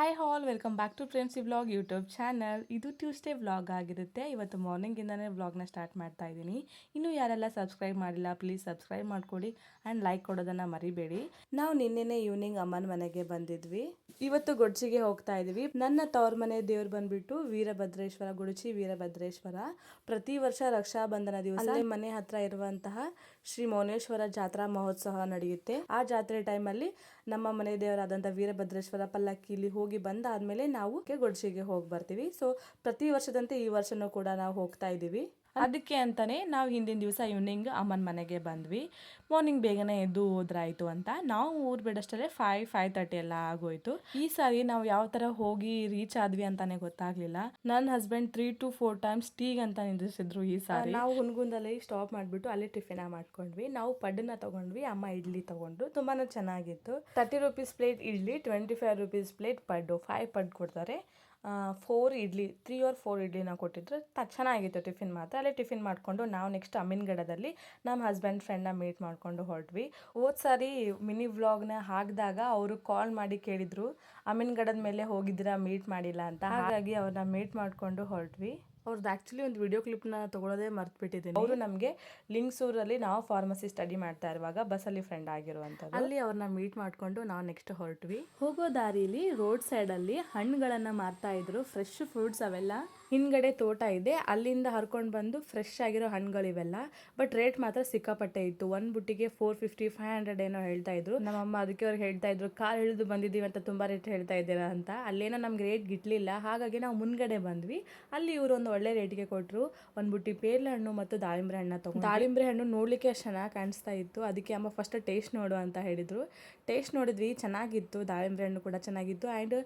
Hi all welcome back to Premsi vlog YouTube channel ಇದು Tuesday vlog ಆಗಿರುತ್ತೆ. ಇವತ್ತು ಮಾರ್ನಿಂಗಿಂದನೇ ವ್ಲಾಗ್ನ ಸ್ಟಾರ್ಟ್ ಮಾಡ್ತಾ ಇದ್ದೀನಿ. ಇನ್ನು ಯಾರೆಲ್ಲ ಸಬ್ಸ್ಕ್ರೈಬ್ ಮಾಡಿಲ್ಲ ಪ್ಲೀಸ್ ಸಬ್ಸ್ಕ್ರೈಬ್ ಮಾಡ್ಕೊಡಿ ಆ್ಯಂಡ್ ಲೈಕ್ ಕೊಡೋದನ್ನು ಮರಿಬೇಡಿ. ನಾವು ನಿನ್ನೆನೆ ಈವ್ನಿಂಗ್ ಅಮ್ಮನ ಮನೆಗೆ ಬಂದಿದ್ವಿ. ಇವತ್ತು ಗೊಡ್ಸಿಗೆ ಹೋಗ್ತಾ ಇದೀವಿ. ನನ್ನ ತವ್ರ ಮನೆ ದೇವ್ರು ಬಂದ್ಬಿಟ್ಟು ವೀರಭದ್ರೇಶ್ವರ, ಗುಡುಚಿ ವೀರಭದ್ರೇಶ್ವರ. ಪ್ರತಿ ವರ್ಷ ರಕ್ಷಾಬಂಧನ ದಿವಸ ಅಲ್ಲೇ ಮನೆ ಹತ್ರ ಇರುವಂತಹ ಶ್ರೀ ಮೌನೇಶ್ವರ ಜಾತ್ರಾ ಮಹೋತ್ಸವ ನಡೆಯುತ್ತೆ. ಆ ಜಾತ್ರೆ ಟೈಮಲ್ಲಿ ನಮ್ಮ ಮನೆ ದೇವರಾದಂಥ ವೀರಭದ್ರೇಶ್ವರ ಪಲ್ಲಕ್ಕಿಲಿ ಹೋಗಿ ಬಂದಾದ್ಮೇಲೆ ನಾವು ಗೊಡ್ಸಿಗೆ ಹೋಗಿ ಬರ್ತೀವಿ ಸೊ ಪ್ರತಿ ವರ್ಷದಂತೆ ಈ ವರ್ಷನೂ ಕೂಡ ನಾವು ಹೋಗ್ತಾ ಇದ್ದೀವಿ. ಅದಕ್ಕೆ ಅಂತಾನೆ ನಾವು ಹಿಂದಿನ ದಿವಸ ಈವ್ನಿಂಗ್ ಅಮ್ಮನ ಮನೆಗೆ ಬಂದ್ವಿ. ಮಾರ್ನಿಂಗ್ ಬೇಗನೆ ಎದ್ದು ಹೋದ್ರಾಯ್ತು ಅಂತ. ನಾವು ಊರು ಬಿಡಷ್ಟೇ ಫೈವ್ ಫೈವ್ ತರ್ಟಿ ಎಲ್ಲ ಆಗೋಯ್ತು. ಈ ಸಾರಿ ನಾವು ಯಾವ ತರ ಹೋಗಿ ರೀಚ್ ಆದ್ವಿ ಅಂತಾನೆ ಗೊತ್ತಾಗ್ಲಿಲ್ಲ. ನನ್ನ husband three two four times ಟೀಗ್ ಅಂತ ನಿಂದಿಸಿದ್ರು ಈ ಸಾರಿ. ನಾವು ಹುನ್ಗುಂದಲ್ಲಿ ಸ್ಟಾಪ್ ಮಾಡ್ಬಿಟ್ಟು ಅಲ್ಲಿ ಟಿಫಿನ ಮಾಡ್ಕೊಂಡ್ವಿ. ನಾವು ಪಡ್ಡನ್ನ ತಗೊಂಡ್ವಿ ಅಮ್ಮ ಇಡ್ಲಿ ತಗೊಂಡ್ರು ತುಂಬಾನೇ ಚೆನ್ನಾಗಿತ್ತು. Thirty rupees plate idli twenty five rupees plate paddu. Five ಪಡ್ ಕೊಡ್ತಾರೆ. Four idli three or four ಇಡ್ಲಿನ ಕೊಟ್ಟಿದ್ರು ಚೆನ್ನಾಗಿತ್ತು ಟಿಫಿನ್ ಮಾತ್ರ. ಅಲ್ಲೇ ಟಿಫಿನ್ ಮಾಡಿಕೊಂಡು ನಾವು ನೆಕ್ಸ್ಟ್ ಅಮೀನ್ಗಡದಲ್ಲಿ ನಮ್ಮ ಹಸ್ಬೆಂಡ್ ಫ್ರೆಂಡ್ನ ಮೀಟ್ ಮಾಡಿಕೊಂಡು ಹೊರಟ್ವಿ. ಹೋದ ಸಾರಿ ಮಿನಿ ವ್ಲಾಗ್ನ ಹಾಕಿದಾಗ ಅವರು ಕಾಲ್ ಮಾಡಿ ಕೇಳಿದರು ಅಮೀನ್ಗಡದ ಮೇಲೆ ಹೋಗಿದ್ದೀರಾ ಮೀಟ್ ಮಾಡಿಲ್ಲ ಅಂತ. ಹಾಗಾಗಿ ಅವ್ರನ್ನ ಮೀಟ್ ಮಾಡಿಕೊಂಡು ಹೊರಟ್ವಿ. ಅವ್ರದ್ದು ಆ್ಯಕ್ಚುಲಿ ಒಂದು ವಿಡಿಯೋ ಕ್ಲಿಪ್ನ ತೊಗೊಳೋದೇ ಮರ್ತ್ಬಿಟ್ಟಿದ್ದೀನಿ ಅವರು ನಮಗೆ ಲಿಂಗ್ಸೂರಲ್ಲಿ ನಾವು ಫಾರ್ಮಸಿ ಸ್ಟಡಿ ಮಾಡ್ತಾ ಇರುವಾಗ ಬಸ್ಸಲ್ಲಿ ಫ್ರೆಂಡ್ ಆಗಿರುವಂಥದ್ದು. ಅಲ್ಲಿ ಅವ್ರನ್ನ ಮೀಟ್ ಮಾಡಿಕೊಂಡು ನಾವು ನೆಕ್ಸ್ಟ್ ಹೊರಟ್ವಿ. ಹೋಗೋ ದಾರಿಲಿ ರೋಡ್ ಸೈಡಲ್ಲಿ ಹಣ್ಣುಗಳನ್ನು ಮಾರ್ತಾ ಇದ್ರು ಫ್ರೆಶ್ ಫ್ರೂಟ್ಸ್ ಅವೆಲ್ಲ. ಹಿಂದ್ಗಡೆ ತೋಟ ಇದೆ, ಅಲ್ಲಿಂದ ಹರ್ಕೊಂಡು ಬಂದು ಫ್ರೆಶ್ ಆಗಿರೋ ಹಣ್ಣುಗಳಿವೆಲ್ಲ ಬಟ್ ರೇಟ್ ಮಾತ್ರ ಸಿಕ್ಕಾಪಟ್ಟೆ ಇತ್ತು. ಒಂದು ಬುಟ್ಟಿಗೆ ಫೋರ್ ಫಿಫ್ಟಿ ಫೈವ್ ಹಂಡ್ರೆಡ್ ಏನೋ ಹೇಳ್ತಾ ಇದ್ರು. ನಮ್ಮಮ್ಮ ಅದಕ್ಕೆ ಅವ್ರು ಹೇಳ್ತಾ ಇದ್ರು, ಕಾರ್ ಇಳಿದು ಬಂದಿದ್ದೀವಿ ಅಂತ ತುಂಬಾ ರೇಟ್ ಹೇಳ್ತಾ ಇದ್ದೀರಾ ಅಂತ. ಅಲ್ಲೇನೋ ನಮ್ಗೆ ರೇಟ್ ಗಿಟ್ಲಿಲ್ಲ. ಹಾಗಾಗಿ ನಾವು ಮುಂದ್ಗಡೆ ಬಂದ್ವಿ. ಅಲ್ಲಿ ಇವರು ಒಂದು ಒಳ್ಳೆ ರೇಟ್ಗೆ ಕೊಟ್ಟರು ಒಂದು ಬುಟ್ಟಿ ಪೇರ್ಲೆ ಹಣ್ಣು ಮತ್ತು ದಾಳಿಂಬ್ರೆ ಹಣ್ಣು ತಗೊಂಡು ದಾಳಿಂಬ್ರೆ ಹಣ್ಣು ನೋಡ್ಲಿಕ್ಕೆ ಅಷ್ಟು ಚೆನ್ನಾಗಿ ಕಾಣಿಸ್ತಾ ಇತ್ತು. ಅದಕ್ಕೆ ಅಮ್ಮ ಫಸ್ಟ್ ಟೇಸ್ಟ್ ನೋಡು ಅಂತ ಹೇಳಿದ್ರು. ಟೇಸ್ಟ್ ನೋಡಿದ್ವಿ, ಚೆನ್ನಾಗಿತ್ತು. ದಾಳಿಂಬ್ರೆ ಹಣ್ಣು ಕೂಡ ಚೆನ್ನಾಗಿತ್ತು. ಆ್ಯಂಡ್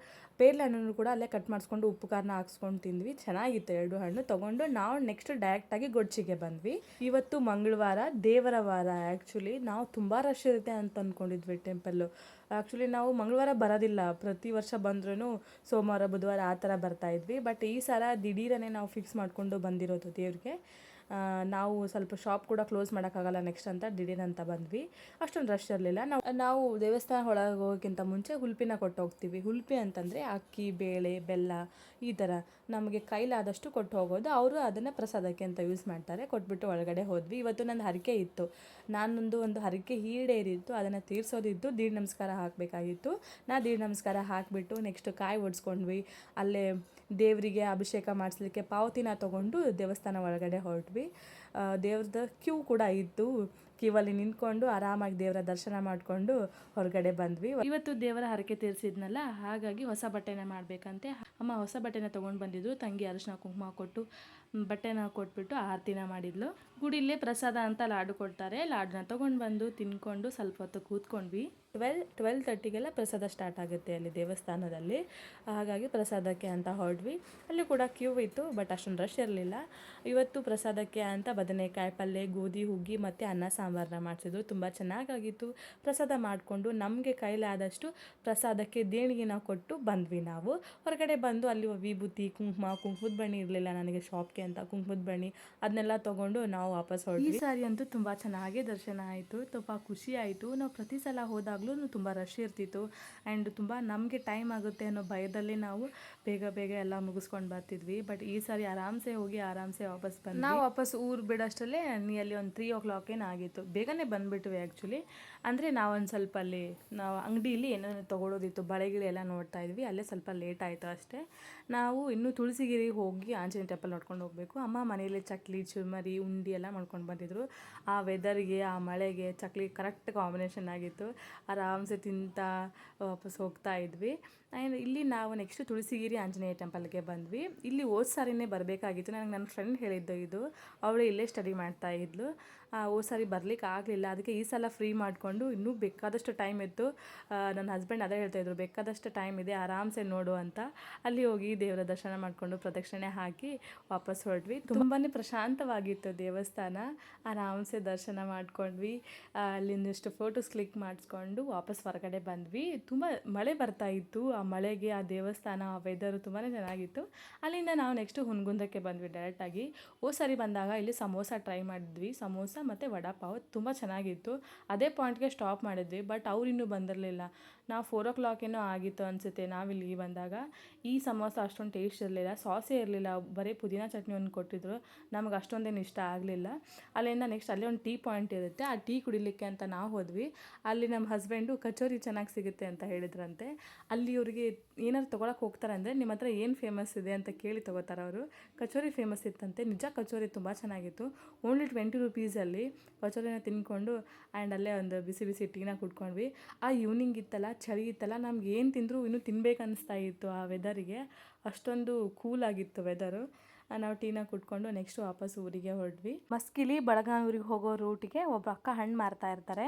ಪೇರ್ಲೆ ಹಣ್ಣನ್ನು ಕೂಡ ಅಲ್ಲೇ ಕಟ್ ಮಾಡಿಸ್ಕೊಂಡು ಉಪ್ಪು ಖಾರನ ಹಾಕ್ಸ್ಕೊಂಡು ತಿಂದ್ವಿ. ಚೆನ್ನಾಗಿತ್ತು ಎರಡು ಹಣ್ಣು ತಗೊಂಡು ನಾವು ನೆಕ್ಸ್ಟ್ ಡೈರೆಕ್ಟಾಗಿ ಗೊಡ್ಚಿಗೆ ಬಂದ್ವಿ. ಇವತ್ತು ಮಂಗಳವಾರ, ದೇವರ ವಾರ ಆ್ಯಕ್ಚುಲಿ ನಾವು ತುಂಬ ರಶ್ ಇರುತ್ತೆ ಅಂತ ಅಂದ್ಕೊಂಡಿದ್ವಿ ಟೆಂಪಲ್ಲು ಆ್ಯಕ್ಚುಲಿ ನಾವು ಮಂಗಳವಾರ ಬರೋದಿಲ್ಲ. ಪ್ರತಿ ವರ್ಷ ಬಂದ್ರೂ ಸೋಮವಾರ, ಬುಧವಾರ ಆ ಥರ ಬರ್ತಾ ಇದ್ವಿ. ಬಟ್ ಈ ಸಲ ದಿಢೀರನೇ ನಾವು ಫಿಕ್ಸ್ ಮಾಡಿಕೊಂಡು ಬಂದಿರೋದು ದೇವ್ರಿಗೆ. ನಾವು ಸ್ವಲ್ಪ ಶಾಪ್ ಕೂಡ ಕ್ಲೋಸ್ ಮಾಡೋಕ್ಕಾಗಲ್ಲ ನೆಕ್ಸ್ಟ್ ಅಂತ ದಿಢೀರ್ ಅಂತ ಬಂದ್ವಿ. ಅಷ್ಟೊಂದು ರಶ್ ಇರಲಿಲ್ಲ. ನಾವು ದೇವಸ್ಥಾನ ಒಳಗೆ ಹೋಗೋಕ್ಕಿಂತ ಮುಂಚೆ ಹುಲ್ಪಿನ ಕೊಟ್ಟು ಹೋಗ್ತೀವಿ. ಹುಲ್ಪಿ ಅಂತಂದರೆ ಅಕ್ಕಿ, ಬೇಳೆ, ಬೆಲ್ಲ ಈ ಥರ ನಮಗೆ ಕೈಲಾದಷ್ಟು ಕೊಟ್ಟು ಹೋಗೋದು. ಅವರು ಅದನ್ನು ಪ್ರಸಾದಕ್ಕೆ ಅಂತ ಯೂಸ್ ಮಾಡ್ತಾರೆ. ಕೊಟ್ಬಿಟ್ಟು ಒಳಗಡೆ ಹೋದ್ವಿ. ಇವತ್ತು ನಂದು ಹರಕೆ ಇತ್ತು. ನಾನೊಂದು ಒಂದು ಹರಕೆ ಈಡೇರಿತ್ತು. ಅದನ್ನು ತೀರ್ಸೋದಿತ್ತು. ದೀಡ್ ನಮಸ್ಕಾರ ಹಾಕಬೇಕಾಗಿತ್ತು. ನಾ ದೀಡ್ ನಮಸ್ಕಾರ ಹಾಕಿಬಿಟ್ಟು ನೆಕ್ಸ್ಟ್ ಕಾಯಿ ಒಡ್ಸ್ಕೊಂಡ್ವಿ. ಅಲ್ಲೇ ದೇವರಿಗೆ ಅಭಿಷೇಕ ಮಾಡಿಸ್ಲಿಕ್ಕೆ ಪಾವತಿನ ತಗೊಂಡು ದೇವಸ್ಥಾನ ಒಳಗಡೆ ಹೊರಟ್ವಿ. ದೇವ್ರದ್ದು ಕ್ಯೂ ಕೂಡ ಇತ್ತು ಕ್ಯೂವಲ್ಲಿ ನಿಂತ್ಕೊಂಡು ಆರಾಮಾಗಿ ದೇವರ ದರ್ಶನ ಮಾಡಿಕೊಂಡು ಹೊರಗಡೆ ಬಂದ್ವಿ. ಇವತ್ತು ದೇವರ ಹರಕೆ ತೀರಿಸಿದ್ನಲ್ಲ ಹಾಗಾಗಿ ಹೊಸ ಬಟ್ಟೆನ ಮಾಡಬೇಕಂತೆ. ಅಮ್ಮ ಹೊಸ ಬಟ್ಟೆನ ತೊಗೊಂಡು ಬಂದಿದ್ರು ತಂಗಿ ಅರಿಶಿನ ಕುಂಕುಮ ಕೊಟ್ಟು ಬಟ್ಟೆನ ಕೊಟ್ಬಿಟ್ಟು ಆರತಿನ ಮಾಡಿದ್ಲು. ಗುಡಿಲೇ ಪ್ರಸಾದ ಅಂತ ಲಾಡು ಕೊಡ್ತಾರೆ ಲಾಡನ್ನ ತೊಗೊಂಡು ಬಂದು ತಿನ್ಕೊಂಡು ಸ್ವಲ್ಪ ಹೊತ್ತು ಕೂತ್ಕೊಂಡ್ವಿ. ಟ್ವೆಲ್ ಟ್ವೆಲ್ ತರ್ಟಿಗೆಲ್ಲ ಪ್ರಸಾದ ಸ್ಟಾರ್ಟ್ ಆಗುತ್ತೆ ಅಲ್ಲಿ ದೇವಸ್ಥಾನದಲ್ಲಿ. ಹಾಗಾಗಿ ಪ್ರಸಾದಕ್ಕೆ ಅಂತ ಹೊರಡ್ವಿ. ಅಲ್ಲಿ ಕೂಡ ಕ್ಯೂ ಇತ್ತು ಬಟ್ ಅಷ್ಟೊಂದು ರಶ್ ಇರಲಿಲ್ಲ. ಇವತ್ತು ಪ್ರಸಾದಕ್ಕೆ ಅಂತ ಬದನೆಕಾಯಿ ಪಲ್ಯ ಗೋಧಿ ಹುಗ್ಗಿ ಮತ್ತು ಅನ್ನ ಸಾಂಬಾರನ್ನ ಮಾಡಿಸಿದ್ರು. ತುಂಬ ಚೆನ್ನಾಗಾಗಿತ್ತು. ಪ್ರಸಾದ ಮಾಡಿಕೊಂಡು ನಮಗೆ ಕೈಲಾದಷ್ಟು ಪ್ರಸಾದಕ್ಕೆ ದೇಣಿಗೆನ ಕೊಟ್ಟು ಬಂದ್ವಿ ನಾವು. ಹೊರಗಡೆ ಬಂದು ಅಲ್ಲಿ ವಿಭೂತಿ ಕುಂಕುಮ ಕುಂಕುಮದ ಬಣ್ಣಿ ಇರಲಿಲ್ಲ ನನಗೆ ಶಾಪ್ಗೆ ಅಂತ. ಕುಂಕುಮದ ಬಣ್ಣಿ ಅದನ್ನೆಲ್ಲ ತೊಗೊಂಡು ನಾವು ವಾಪಸ್ ಹೊರಡ್ವಿ ಈ ಸಾರಿ ಅಂತೂ ತುಂಬ ಚೆನ್ನಾಗಿ ದರ್ಶನ ಆಯಿತು. ತುಂಬ ಖುಷಿ ಆಯಿತು. ನಾವು ಪ್ರತಿ ಸಲ ಹೋದಾಗಲೂ ತುಂಬ ರಶ್ ಇರ್ತಿತ್ತು. ಆ್ಯಂಡ್ ತುಂಬ ನಮಗೆ ಟೈಮ್ ಆಗುತ್ತೆ ಅನ್ನೋ ಭಯದಲ್ಲಿ ನಾವು ಬೇಗ ಬೇಗ ಎಲ್ಲ ಮುಗಿಸ್ಕೊಂಡು ಬರ್ತಿದ್ವಿ. ಬಟ್ ಈ ಸಾರಿ ಆರಾಮ್ಸೆ ಹೋಗಿ ಆರಾಮ್ಸೆ ವಾಪಸ್ ಬಂದು ನಾವು ವಾಪಸ್ ಊರು ಬಿಡೋಷ್ಟಲ್ಲೇ ನಿಯರ್ಲಿ ಒಂದು ತ್ರೀ ಓ ಕ್ಲಾಕ್ ಏನು ಆಗಿತ್ತು ಬೇಗನೆ ಬಂದುಬಿಟ್ವಿ ಆ್ಯಕ್ಚುಲಿ ಅಂದರೆ ನಾವೊಂದು ಸ್ವಲ್ಪ ಅಲ್ಲಿ ನಾವು ಅಂಗಡಿಯಲ್ಲಿ ಏನೇನು ತೊಗೊಳೋದಿತ್ತು ಬಳೆಗಿಳೆ ಎಲ್ಲ ನೋಡ್ತಾ ಇದ್ವಿ. ಅಲ್ಲೇ ಸ್ವಲ್ಪ ಲೇಟ್ ಆಯಿತು ಅಷ್ಟೇ. ನಾವು ಇನ್ನೂ ತುಳಸಿಗಿರಿಗೆ ಹೋಗಿ ಆಂಜನೇಯ ಟೆಂಪಲ್ ನೋಡ್ಕೊಂಡು ಹೋಗಬೇಕು. ಅಮ್ಮ ಮನೆಯಲ್ಲಿ ಚಕ್ಲಿ ಚುರ್ಮರಿ ಉಂಡಿ ಎಲ್ಲ ಮಾಡ್ಕೊಂಡು ಬಂದಿದ್ರು. ಆ ವೆದರ್ಗೆ ಆ ಮಳೆಗೆ ಚಕ್ಲಿ ಕರೆಕ್ಟ್ ಕಾಂಬಿನೇಷನ್ ಆಗಿತ್ತು. ಆರಾಮ್ಸೆ ತಿಂತಾ ವಾಪಸ್ ಹೋಗ್ತಾ ಇದ್ವಿ. ಆ್ಯಂಡ್ ಇಲ್ಲಿ ನಾವು ನೆಕ್ಸ್ಟ್ ತುಳಸಿಗಿರಿ ಆಂಜನೇಯ ಟೆಂಪಲ್ಗೆ ಬಂದ್ವಿ. ಇಲ್ಲಿ ಹೋದ ಸಾರಿನೇ ಬರಬೇಕಾಗಿತ್ತು. ನನಗೆ ನನ್ನ ಫ್ರೆಂಡ್ ಹೇಳಿದ್ದು ಇದು. ಅವಳು ಇಲ್ಲೇ ಸ್ಟಡಿ ಮಾಡ್ತಾ ಇದ್ಲು. ಆ, ಸಾರಿ ಸಾರಿ ಬರ್ಲಿಕ್ಕೆ ಆಗಲಿಲ್ಲ. ಅದಕ್ಕೆ ಈ ಸಲ ಫ್ರೀ ಮಾಡಿಕೊಂಡು ಇನ್ನೂ ಬೇಕಾದಷ್ಟು ಟೈಮ್ ಇತ್ತು. ನನ್ನ ಹಸ್ಬೆಂಡ್ ಅದೇ ಹೇಳ್ತಾ ಇದ್ರು ಬೇಕಾದಷ್ಟು ಟೈಮ್ ಇದೆ ಆರಾಮ್ಸೆ ನೋಡು ಅಂತ. ಅಲ್ಲಿ ಹೋಗಿ ದೇವರ ದರ್ಶನ ಮಾಡಿಕೊಂಡು ಪ್ರದಕ್ಷಿಣೆ ಹಾಕಿ ವಾಪಸ್ ಹೊರಟ್ವಿ. ತುಂಬಾ ಪ್ರಶಾಂತವಾಗಿತ್ತು ದೇವಸ್ಥಾನ. ಆರಾಮ್ಸೆ ದರ್ಶನ ಮಾಡ್ಕೊಂಡ್ವಿ. ಅಲ್ಲಿಂದಿಷ್ಟು ಫೋಟೋಸ್ ಕ್ಲಿಕ್ ಮಾಡಿಸ್ಕೊಂಡು ವಾಪಸ್ ಹೊರಗಡೆ ಬಂದ್ವಿ. ತುಂಬ ಮಳೆ ಬರ್ತಾ ಇತ್ತು. ಆ ಮಳೆಗೆ ಆ ದೇವಸ್ಥಾನ ಆ ವೆದರು ತುಂಬಾ ಚೆನ್ನಾಗಿತ್ತು. ಅಲ್ಲಿಂದ ನಾವು ನೆಕ್ಸ್ಟ್ ಹುನ್ಗುಂದಕ್ಕೆ ಬಂದ್ವಿ ಡೈರೆಕ್ಟಾಗಿ ಓ ಸರಿ ಬಂದಾಗ ಇಲ್ಲಿ ಸಮೋಸ ಟ್ರೈ ಮಾಡಿದ್ವಿ. ಸಮೋಸ ಮತ್ತು ವಡಾಪಾವ್. ತುಂಬ ಚೆನ್ನಾಗಿತ್ತು. ಅದೇ ಪಾಯಿಂಟ್ಗೆ ಸ್ಟಾಪ್ ಮಾಡಿದ್ವಿ ಬಟ್ ಅವ್ರು ಇನ್ನೂ ಬಂದಿರಲಿಲ್ಲ. ನಾವು ಫೋರ್ ಓ ಕ್ಲಾಕ್ ಏನೋ ಆಗಿತ್ತು ಅನಿಸುತ್ತೆ, ನಾವು ಇಲ್ಲಿಗೆ ಬಂದಾಗ. ಈ ಸಮೋಸ ಅಷ್ಟೊಂದು ಟೇಸ್ಟ್ ಇರಲಿಲ್ಲ ಸಾಸೇ ಇರಲಿಲ್ಲ, ಬರೀ ಪುದೀನ ಚಟ್ನಿ ಒಂದು ಕೊಟ್ಟಿದ್ರು. ನಮ್ಗೆ ಅಷ್ಟೊಂದೇನು ಇಷ್ಟ ಆಗಲಿಲ್ಲ. ಅಲ್ಲಿಂದ ನೆಕ್ಸ್ಟ್ ಅಲ್ಲೇ ಒಂದು ಟೀ ಪಾಯಿಂಟ್ ಇರುತ್ತೆ, ಆ ಟೀ ಕುಡಿಲಿಕ್ಕೆ ಅಂತ ನಾವು ಹೋದ್ವಿ. ಅಲ್ಲಿ ನಮ್ಮ ಹಸ್ಬೆಂಡು ಕಚೋರಿ ಚೆನ್ನಾಗಿ ಸಿಗುತ್ತೆ ಅಂತ ಹೇಳಿದ್ರಂತೆ. ಅಲ್ಲಿ ಇವರಿಗೆ ಏನಾದ್ರು ತೊಗೊಳಕ್ಕೆ ಹೋಗ್ತಾರೆ ಅಂದರೆ ನಿಮ್ಮ ಹತ್ರ ಏನು ಫೇಮಸ್ ಇದೆ ಅಂತ ಕೇಳಿ ತೊಗೋತಾರೆ ಅವರು. ಕಚೋರಿ ಫೇಮಸ್ ಇತ್ತಂತೆ, ನಿಜ ಕಚೋರಿ ತುಂಬ ಚೆನ್ನಾಗಿತ್ತು. ಓನ್ಲಿ ಟ್ವೆಂಟಿ ರುಪೀಸಲ್ಲಿ ಕಚೋರಿನ ತಿನ್ಕೊಂಡು ಆ್ಯಂಡ್ ಅಲ್ಲೇ ಒಂದು ಬಿಸಿ ಬಿಸಿ ಟೀನ ಕುಡ್ಕೊಂಡ್ವಿ. ಆ ಈವ್ನಿಂಗ್ ಇತ್ತಲ್ಲ ಚಳಿ ಇತ್ತಲ್ಲ ನಮ್ಗೆ ಏನು ತಿಂದರೂ ಇನ್ನೂ ತಿನ್ಬೇಕು ಅನಿಸ್ತಾ ಇತ್ತು ಆ ವೆದರಿಗೆ ಅಷ್ಟೊಂದು ಕೂಲ್ ಆಗಿತ್ತು ವೆದರು ನಾವು ಟೀನ ಕುಟ್ಕೊಂಡು ನೆಕ್ಸ್ಟ್ ವಾಪಸ್ ಊರಿಗೆ ಹೊರಟ್ವಿ ಮಸ್ಕಿಲಿ ಬಳಗಾನೂರಿಗೆ ಹೋಗೋ ರೂಟಿಗೆ ಒಬ್ಬ ಅಕ್ಕ ಹಣ್ಣು ಮಾರ್ತಾ ಇರ್ತಾರೆ.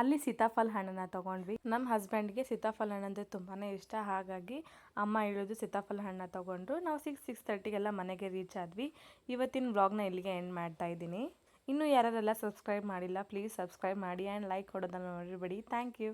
ಅಲ್ಲಿ ಸೀತಾಫಲ ಹಣ್ಣನ್ನ ತೊಗೊಂಡ್ವಿ. ನಮ್ಮ ಹಸ್ಬೆಂಡ್ಗೆ ಸೀತಾಫಲ ಹಣ್ಣಂದರೆ ತುಂಬಾ ಇಷ್ಟ. ಹಾಗಾಗಿ ಅಮ್ಮ ಹೇಳೋದು ಸೀತಾಫಲ ಹಣ್ಣನ್ನ ತೊಗೊಂಡ್ರು. ನಾವು ಸಿಕ್ಸ್ ಸಿಕ್ಸ್ ತರ್ಟಿಗೆಲ್ಲ ಮನೆಗೆ ರೀಚ್ ಆದ್ವಿ. ಇವತ್ತಿನ ವ್ಲಾಗ್ನ ಇಲ್ಲಿಗೆ ಎಂಡ್ ಮಾಡ್ತಾ ಇದ್ದೀನಿ. ಇನ್ನೂ ಯಾರೆಲ್ಲ ಸಬ್ಸ್ಕ್ರೈಬ್ ಮಾಡಿಲ್ಲ ಪ್ಲೀಸ್ ಸಬ್ಸ್ಕ್ರೈಬ್ ಮಾಡಿ ಆ್ಯಂಡ್ ಲೈಕ್ ಕೊಡೋದನ್ನು ನೋಡಿಬಿಡಿ ಥ್ಯಾಂಕ್ ಯು